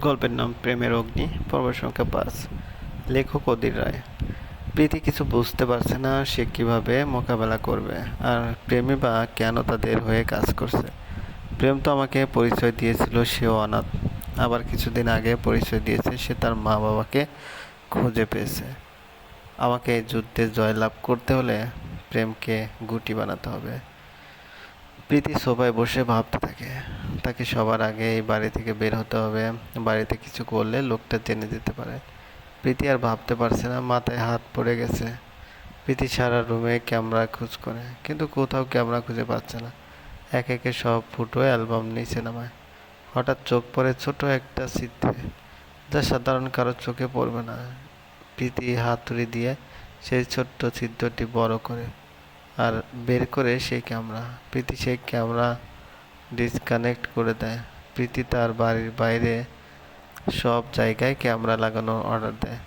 গল্পের নাম প্রেমের অগ্নি পর্ব সংখ্যা পাঁচ। লেখক অদির রায়। প্রীতি কিছু বুঝতে পারছে না সে কীভাবে মোকাবেলা করবে আর প্রেমী বা কেন তাদের হয়ে কাজ করছে। প্রেম তো আমাকে পরিচয় দিয়েছিল, সেও অনাথ। আবার কিছুদিন আগে পরিচয় দিয়েছে, সে তার মা বাবাকে খুঁজে পেয়েছে। আমাকে যুদ্ধে জয়লাভ করতে হলে প্রেমকে গুটি বানাতে হবে। প্রীতি সোফায় বসে ভাবতে থাকে তাকে সবার আগে এই বাড়ি থেকে বের হতে হবে। বাড়িতে কিছু করলে লোকটা জেনে যেতে পারে। প্রীতি আর ভাবতে পারছে না, মাথায় হাত পড়ে গেছে। প্রীতি সারা রুমে ক্যামেরা খোঁজ করে, কিন্তু কোথাও ক্যামেরা খুঁজে পাচ্ছে না। এক একে সব ফুটো অ্যালবাম নিচে নামায়। হঠাৎ চোখ পড়ে ছোট একটা চিত্রে যা সাধারণ কারও চোখে পড়বে না। প্রীতি হাতুড়ি দিয়ে সেই ছোট্ট চিত্রটি বড় করে আর বের করে সেই ক্যামেরা। প্রীতি সেই ক্যামেরা ডিসকানেক্ট করে দেয়। প্রীতি তার বাড়ির বাইরে সব জায়গায় ক্যামেরা লাগানোর অর্ডার দেয়।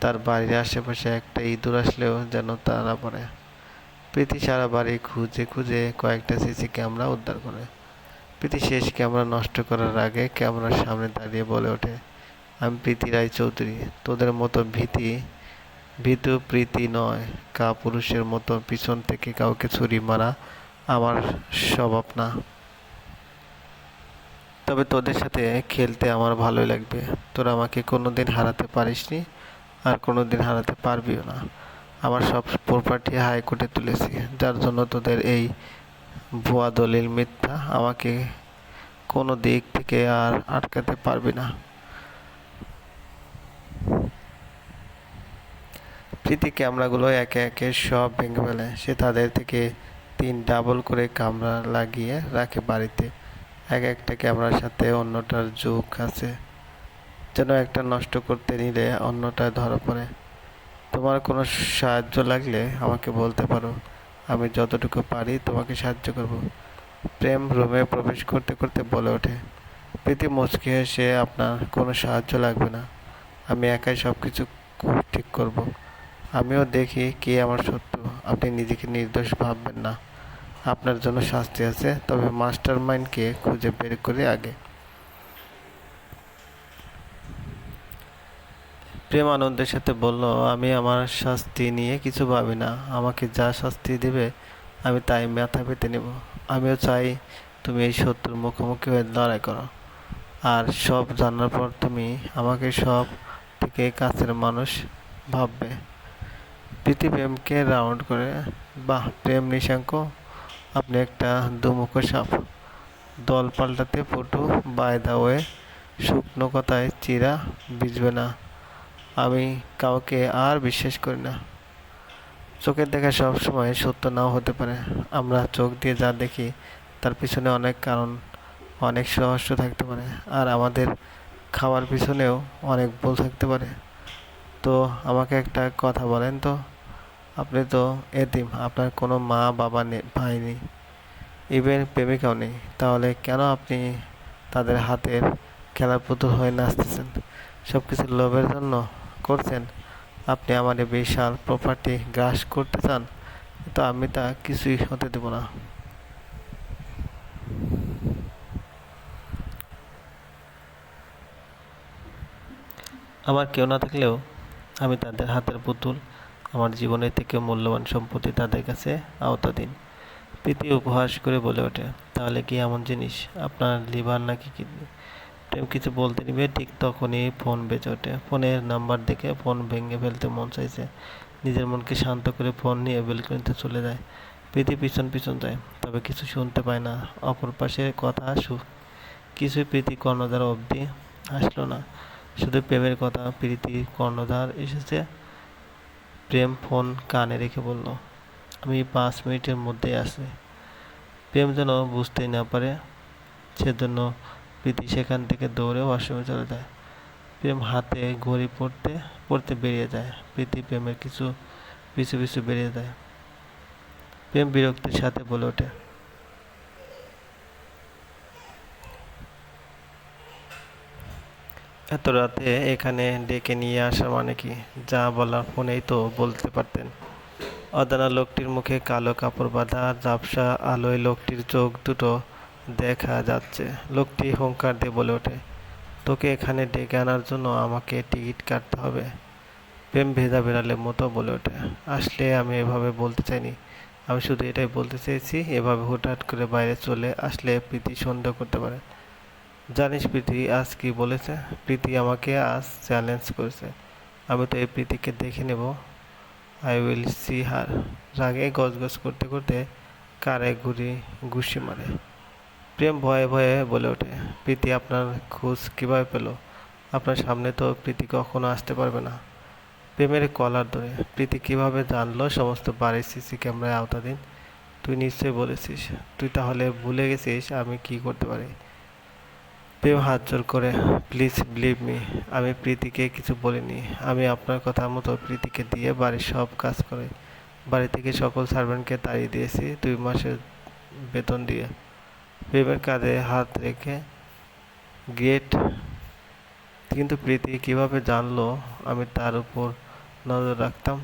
তার বাড়ির আশেপাশে একটা ইঁদুর আসলেও যেন তারা পড়ে। প্রীতি সারা বাড়ি খুঁজে খুঁজে কয়েকটা সিসি ক্যামেরা উদ্ধার করে। প্রীতি শেষ ক্যামেরা নষ্ট করার আগে ক্যামেরার সামনে দাঁড়িয়ে বলে ওঠে, আমি প্রীতি রায় চৌধুরী। তোদের মতো ভীতি, ভীতু প্রীতি নয়। কা পুরুষের মতো পিছন থেকে কাউকে ছুরি মারা আমার স্বভাব না। তবে তোদের সাথে খেলতে আমার ভালোই লাগবে। তোরা আমাকে কোনো দিন হারাতে পারিসনি আর কোনো দিন হারাতে পারবিও না। আমার সব প্রপার্টি হাইকোর্টে তুলেছি, যার জন্য তোদের এই ভুয়া দলিল মিথ্যা আমাকে কোনো দিক থেকে আর আটকাতে পারবি না। প্রীতি ক্যামেরাগুলো একে একে সব ভেঙে ফেলে। সে তাদের থেকে তিন ডাবল করে কামরা লাগিয়ে রাখে বাড়িতে। এক একটা ক্যামেরার সাথে অন্যটার যোগ আছে। যেন একটা নষ্ট করতে নিলে অন্যটা ধরা পড়ে। তোমার কোনো সাহায্য লাগলে আমাকে বলতে পারো। আমি যতটুকু পারি তোমাকে সাহায্য করব। প্রেম রুমে প্রবেশ করতে করতে বলে ওঠে, প্রীতি মুচকি হেসে আপনার কোনো সাহায্য লাগবে না। আমি একাই সব কিছু ঠিক করব। আমিও দেখি কে আমার শত্রু। আপনি নিজেকে নির্দোষ ভাববেন না। আপনার জন্য শাস্তি আছে, তবে মাস্টার মাইন্ডকে খুঁজে বের করে আগে। প্রেম আনন্দের সাথে বলল, আমি আমার শাস্তি নিয়ে কিছু ভাবি না। আমাকে যা শাস্তি দেবে, আমি তাই মাথা পেতে নেব। আমিও চাই তুমি এই শত্রুর মুখোমুখি হয়ে লড়াই করো। আর সব জানার পর তুমি আমাকে সব থেকে কাছের মানুষ ভাববে। প্রীতি প্রেমকে রাউন্ড করে, বাহ, প্রেম নিশাঙ্ক। আপনি একটা দুমুখো সাপ। দল পাল্টাতে পটু, বাই দা ওয়ে, শুকনো কথায় চিরা ভিজবে না। আমি কাউকে আর বিশ্বাস করি না। চোখের দেখা সব সময় সত্য নাও হতে পারে। আমরা চোখ দিয়ে যা দেখি, তার পিছনে অনেক কারণ, অনেক রহস্য থাকতে পারে, আর আমাদের খাওয়ার পিছনেও অনেক ভুল থাকতে পারে। তো আমাকে একটা কথা বলেন তো। আপনি তো এতিম, আপনার কোনো মা, বাবা নেই ভাই নেই। ইভেন প্রেমিকাও নেই। তাহলে কেন আপনি তাদের হাতের খেলার পুতুল হয়ে নাচতেছেন? সব কিছু লোভের জন্য করছেন? আপনি আমার এই বিশাল প্রপার্টি গ্রাস করতে চান, তো আমি তা কিছুই হতে দেব না। আমার কেউ না থাকলেও আমি তাদের হাতের পুতুল আমার জীবনের থেকে মূল্যবান সম্পত্তি তাদের কাছে আওতাধীন। প্রীতি উপহাস করে বলে ওঠে, তাহলে কি এমন জিনিস? আপনার লিভার নাকি কিডনি প্রেম কিছু বলতে নিবে, ঠিক তখনই ফোন বেঁচে ওঠে। ফোনের নাম্বার দেখে ফোন ভেঙে ফেলতে মন চাইছে। নিজের মনকে শান্ত করে ফোন নিয়ে বেলকনিতে চলে যায়। প্রীতি পিছন পিছন যায়, তবে কিছু শুনতে পায় না। অপর পাশে কথা শু কিছুই প্রীতি কর্ণধার অবধি আসলো না। শুধু প্রেমের কথা প্রীতি কর্ণধার এসেছে। প্রেম ফোন কানে রেখে বলল, আমি পাঁচ মিনিটের মধ্যে আসি প্রেম যেন বুঝতেই না পারে সেজন্য প্রীতি সেখান থেকে দৌড়ে ওয়াশরুমে চলে যায়। প্রেম হাতে ঘড়ি পড়তে পড়তে বেরিয়ে যায়। প্রীতি প্রেমের কিছু, পিছু পিছু বেরিয়ে যায়। প্রেম বিরক্তির সাথে বলে ওঠে এত রাতে এখানে ডেকে নিয়ে আসা মানে কি? যা বলার ফোনেই তো বলতে পারতেন। অদানা লোকটির মুখে কালো কাপড় বাঁধা, ঝাপসা আলোয় লোকটির চোখ দুটো দেখা যাচ্ছে। লোকটি হুঙ্কার দিয়ে বলে ওঠে, তোকে এখানে ডেকে আনার জন্য আমাকে টিকিট কাটতে হবে। প্রেম ভেজা বেড়ালের মতো বলে ওঠে, আসলে আমি এভাবে বলতে চাইনি। আমি শুধু এটাই বলতে চেয়েছি, এভাবে হুটহাট করে বাইরে চলে আসলে প্রীতি সন্দেহ করতে পারে। জানিস প্রীতি, আজ কি বলেছে? প্রীতি আমাকে আজ চ্যালেঞ্জ করেছে। আমি তো এই প্রীতিকে দেখে নেব। আই উইল সি হার রাগে গজগজ করতে করতে কারে ঘুরি ঘুষি মারে। প্রেম ভয়ে ভয়ে বলে ওঠে, প্রীতি আপনার খোঁজ কীভাবে পেল? আপনার সামনে তো প্রীতি কখনো আসতে পারবে না। প্রেমের কলার ধরে, প্রীতি কীভাবে জানলো সমস্ত বাড়ির সিসি ক্যামেরায় আওতাধীন তুই নিশ্চয়ই বলেছিস। তুই তাহলে ভুলে গেছিস আমি কি করতে পারি? প্রেম হাত জোর করে প্লিজ বিলিভ মি আমি প্রীতিকে কিছু বলিনি। আমি আপনার কথা মতো প্রীতিকে দিয়ে বাড়ির সব কাজ করে, বাড়ি থেকে সকল সার্ভেন্টকে তাড়িয়ে দিয়েছি দুই মাসের বেতন দিয়ে। প্রেমের কাঁধে হাত রেখে গেট কিন্তু প্রীতি কীভাবে জানলো আমি তার উপর নজর রাখতাম?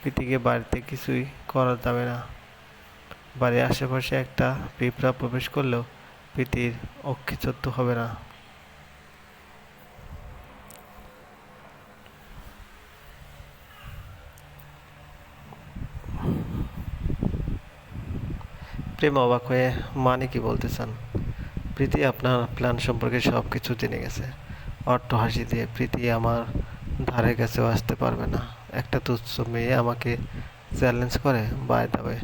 প্রীতিকে বাড়িতে কিছুই করা যাবে না। বাড়ির আশেপাশে একটা পিঁপড়া প্রবেশ করলেও প্রীতির অক্ষিচত্ব হবে না। প্রেম অবাক হয়ে মানে কি বলতে চান প্রীতি, আপনার প্ল্যান সম্পর্কে সব কিছু জেনে গেছে। অট্ট হাসি দিয়ে প্রীতি আমার ধারে কাছেও আসতে পারবে না। একটা তুচ্ছ মেয়ে আমাকে চ্যালেঞ্জ করে বাই দাবে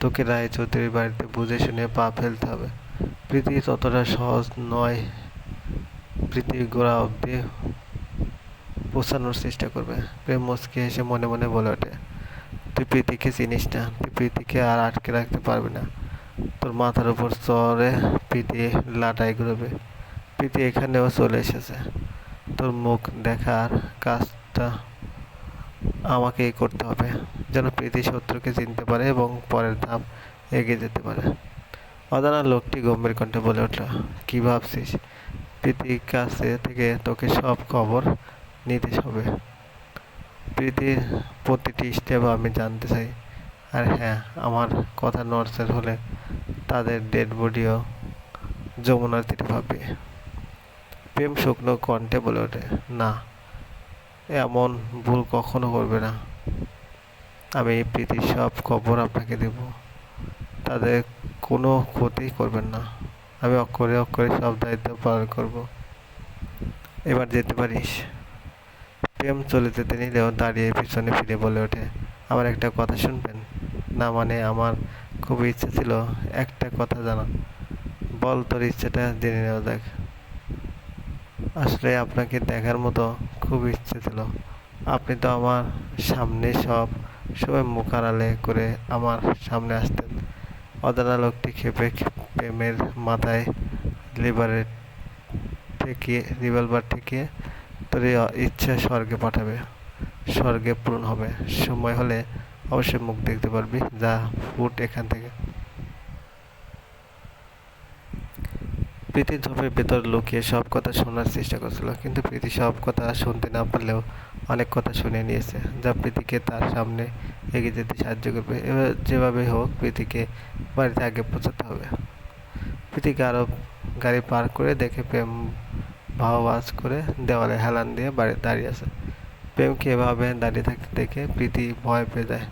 তোকে রায় চৌধুরীর বাড়িতে বুঝে শুনে পা ফেলতে হবে। প্রীতি ততটা সহজ নয়, প্রীতি গোড়া অব্দি পৌঁছানোর চেষ্টা করবে। প্রেম মুচকে এসে মনে মনে বলে ওঠে, তুই প্রীতিকে চিনিস না, তুই প্রীতিকে আর আটকে রাখতে পারবি না। তোর মাথার উপর চরে প্রীতি লাটাই ঘুরবে। প্রীতি এখানেও চলে এসেছে। তোর মুখ দেখার কাজটা আমাকেই করতে হবে, যেন প্রীতি শত্রুকে চিনতে পারে এবং পরের ধাপ এগিয়ে যেতে পারে। অজানা লোকটি গম্ভীর কণ্ঠে বলে উঠল, কি ভাবছিস? প্রীতির কাছে থেকে তোকে সব খবর নিতে হবে। প্রীতির প্রতিটি স্টেপ আমি জানতে চাই। আর হ্যাঁ আমার কথা নর্সের হলে তাদের ডেড বডিও যমুনার তীরে ভাববে। প্রেম শুকনো কণ্ঠে বলে ওঠে, না, এমন ভুল কখনো করবে না। আমি প্রীতির সব খবর আপনাকে দেব। তাদের কোনো ক্ষতি করবেন না। আমি অক্ষরে অক্ষরে সব দায়িত্ব পালন করব। এবার যেতে পারিস। প্রেম চলে যেতে নিলেও দাঁড়িয়ে পিছনে ফিরে বলে ওঠে, আমার একটা কথা শুনবেন? না মানে আমার খুব ইচ্ছে ছিল একটা কথা জানা বল তোর ইচ্ছেটা জেনে নেওয়া যাক। আসলে আপনাকে দেখার মতো খুব ইচ্ছে ছিল। আপনি তো আমার সামনে সব সময় মুখ আড়ালে করে আমার সামনে আসতেন। অজানা লোকটি খেপে প্রেমের মাথায় লিভারে ঠেকিয়ে, রিভলভার ঠেকিয়ে তোর ইচ্ছা স্বর্গে পাঠাবে। স্বর্গে পূরণ হবে। সময় হলে অবশ্যই মুখ দেখতে পারবি। যা ফুট এখান থেকে। প্রীতি ঝোপের ভেতর লুকিয়ে সব কথা শোনার চেষ্টা করছিল, কিন্তু প্রীতি সব কথা শুনতে না পারলেও অনেক কথা শুনে নিয়েছে, যা প্রীতিকে তার সামনে এগিয়ে যেতে সাহায্য করবে। এবার যেভাবে হোক প্রীতিকে বাড়িতে আগে পৌঁছাতে হবে। প্রীতিকে আরও গাড়ি পার করে দেখে প্রেম ভাওবাজ করে দেওয়ালে হেলান দিয়ে বাড়ি দাঁড়িয়ে আছে। প্রেমকে এভাবে দাঁড়িয়ে থাকতে দেখে প্রীতি ভয় পেয়ে যায়।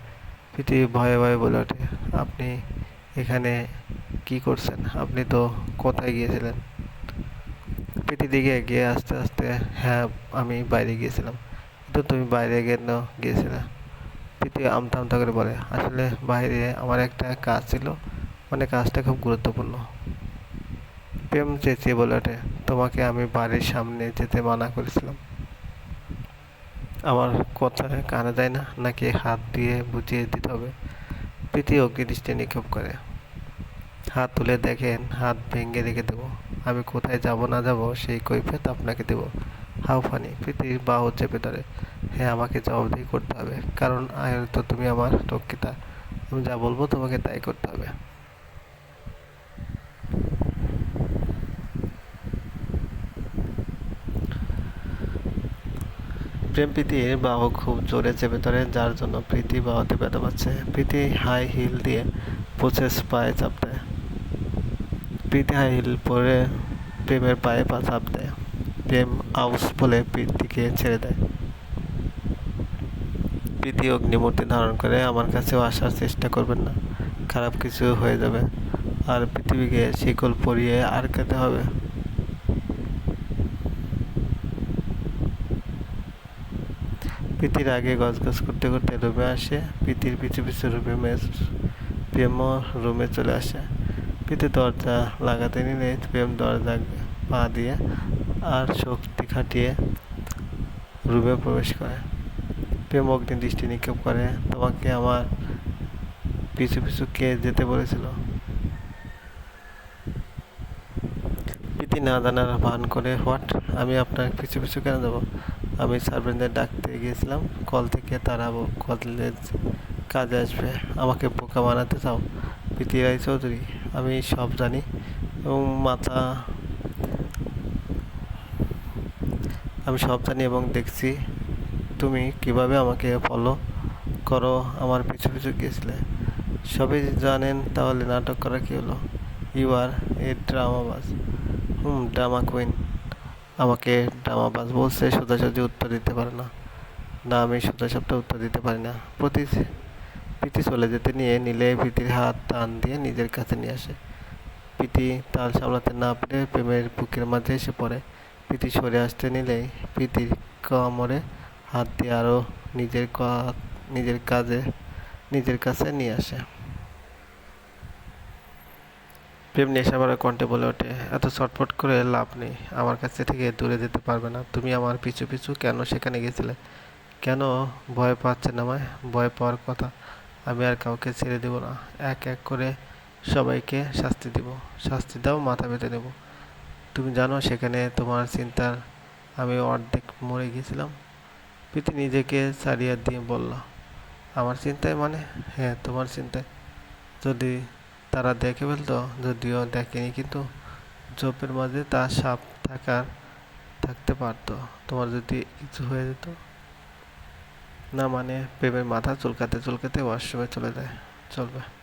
প্রীতি ভয়ে ভয়ে বলে ওঠে, আপনি এখানে কি করছেন? আপনি তো কোথায় গিয়েছিলেন? প্রীতি দিকে এগিয়ে আস্তে আস্তে হ্যাঁ আমি বাইরে গিয়েছিলাম। কিন্তু তুমি বাইরে কেন গিয়েছিলে। প্রীতি আমতা আমতা করে বলে, আসলে বাইরে আমার একটা কাজ ছিল। মানে কাজটা খুব গুরুত্বপূর্ণ। প্রেম চেঁচিয়ে বলে ওঠে, তোমাকে আমি বাড়ির সামনে যেতে মানা করেছিলাম। আমার কথা কানে যায় না, নাকি হাত দিয়ে বুঝিয়ে দিতে হবে? প্রীতি অগ্নিদৃষ্টি নিক্ষেপ করে। হাত তুলে দেখেন, হাত ভেঙে রেখে দেবো। আমি কোথায় যাব না যাব সেই কৈফিয়ত আপনাকে দেব। হাউ ফানি প্রীতির বাহু চেপে ধরে হ্যাঁ আমাকে জবাবদিহি করতে হবে, কারণ আয়নত তুমি আমার রক্ষিতা, আমি যা বলব তোমাকে তাই করতে হবে। প্রেম প্রীতির বাহু খুব জোরে চেপে ধরে, যার জন্য প্রীতি বাহুতে ব্যথা পাচ্ছে। প্রীতি হাই হিল দিয়ে প্রচেস পায়ে চাপ দেয় প্রীতি হাই হিল পরে প্রেমের পায়ে পা চাপ দেয় প্রেম আউস বলে প্রীতিকে ছেড়ে দেয়। প্রীতি অগ্নিমূর্তি ধারণ করে আমার কাছেও আসার চেষ্টা করবেন না। খারাপ কিছু হয়ে যাবে। আর পৃথিবীকে শিকল পরিয়ে আটকাতে হবে। প্রীতির আগে গজগজ করতে করতে রুমে আসে। প্রীতির পিছু পিছু রুমে প্রেম রুমে চলে আসে। প্রীতি দরজা লাগাতে নিলে প্রেম দরজা পা দিয়ে আর শক্তি খাটিয়ে রুমে প্রবেশ করে। প্রেম অগ্নি দৃষ্টি নিক্ষেপ করে। তোমাকে আমার পিছু পিছু কে যেতে বলেছিল? প্রীতি না জানার ভান করে, হোয়াট? আমি আপনার পিছু পিছু কেন যাব? আমি সার্ভেন্টদের ডাকতে গিয়েছিলাম। কল থেকে তারা ব- কলেজ কাজে আসবে। আমাকে বোকা বানাতে চাও, প্রীতি রায় চৌধুরী আমি সব জানি এবং মাথা আমি সব জানি এবং দেখছি। তুমি কীভাবে আমাকে ফলো করো? আমার পিছু পিছু গিয়েছিলে। সবই জানেন, তাহলে নাটক করা কি হলো? ইউ আর এ ড্রামাবাজ হুম ড্রামা কুইন আমাকে ড্রামাবাজ বলছে, সোজাসুজি উত্তর দিতে পারে না। না, আমি সোজাসাপটা উত্তর দিতে পারি না। প্রতি প্রীতি চলে যেতে নিয়ে নিলে প্রীতির হাত টান দিয়ে নিজের কাছে নিয়ে আসে। প্রীতি তাল সামলাতে না পেরে প্রেমের বুকের মাঝে এসে পড়ে। প্রীতি সরে আসতে নিলেই প্রীতির কোমরে হাত দিয়ে আরও নিজের নিজের কাজে, নিজের কাছে নিয়ে আসে। প্রেম নেশাবারা কণ্ঠে বলে ওঠে, এত ছটফট করে লাভ নেই, আমার কাছে থেকে দূরে যেতে পারবে না। তুমি আমার পিছু পিছু কেন সেখানে গেছিলে? কেন ভয় পাচ্ছেন আমায়? ভয় পাওয়ার কথা আমি আর কাউকে ছেড়ে দেব না। এক এক করে সবাইকে শাস্তি দেব। শাস্তি দাও, মাথা পেতে নেব। তুমি জানো সেখানে তোমার চিন্তার আমি অর্ধেক মরে গেছিলাম। প্রীতি নিজেকে ছাড়িয়ে দিয়ে বলল, আমার চিন্তায় মানে? হ্যাঁ তোমার চিন্তায়। যদি তারা দেখে ফেলতো, যদিও দেখেনি, কিন্তু জোপের মাঝে তা সাপ থাকার, থাকতে পারতো। তোমার যদি কিছু হয়ে যেত? না মানে প্রেমের মাথা চুলকাতে চুলকাতে ওয়াশরুমে চলে যায়, চলবে।